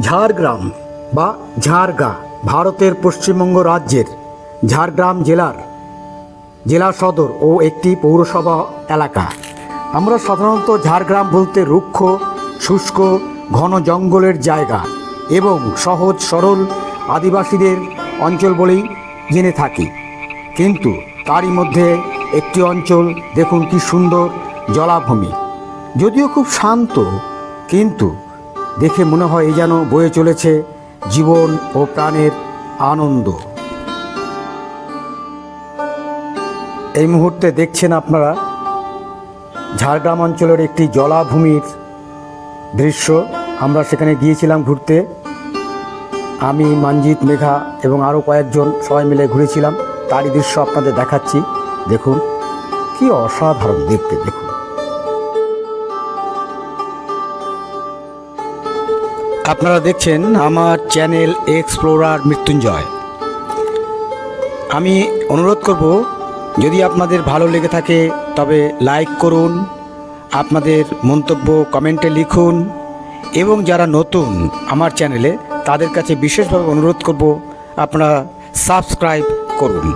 ঝাড়গ্রাম বা ঝাড়গা ভারতের পশ্চিমবঙ্গ রাজ্যের ঝাড়গ্রাম জেলার জেলা সদর ও একটি পৌরসভা এলাকা। আমরা সাধারণত ঝাড়গ্রাম বলতে রুক্ষ, শুষ্ক, ঘন জঙ্গলের জায়গা এবং সহজ, সরল আদিবাসীদের অঞ্চল বলেই জেনে থাকি। কিন্তু তারই মধ্যে একটি অঞ্চল দেখুন কি সুন্দর জলাভূমি। যদিও খুব শান্ত, কিন্তু দেখে মনে হয় এ যেন বয়ে চলেছে জীবন ও প্রাণের আনন্দ। এই মুহূর্তে দেখছেন আপনারা ঝাড়গ্রাম অঞ্চলের একটি জলাভূমির দৃশ্য। আমরা সেখানে গিয়েছিলাম ঘুরতে। আমি মঞ্জিত মেঘা এবং আরও কয়েকজন সবাই মিলে ঘুরেছিলাম। তারই দৃশ্য আপনাদের দেখাচ্ছি। দেখুন, কি অসাধারণ দেখতে, দেখুন। আপনারা দেখছেন আমার চ্যানেল এক্সপ্লোরার মৃত্যুঞ্জয়। আমি অনুরোধ করব, যদি আপনাদের ভালো লেগে থাকে, তবে লাইক করুন, আপনাদের মন্তব্য কমেন্টে লিখুন, এবং যারা নতুন আমার চ্যানেলে, তাদের কাছে বিশেষভাবে অনুরোধ করব, আপনারা সাবস্ক্রাইব করুন।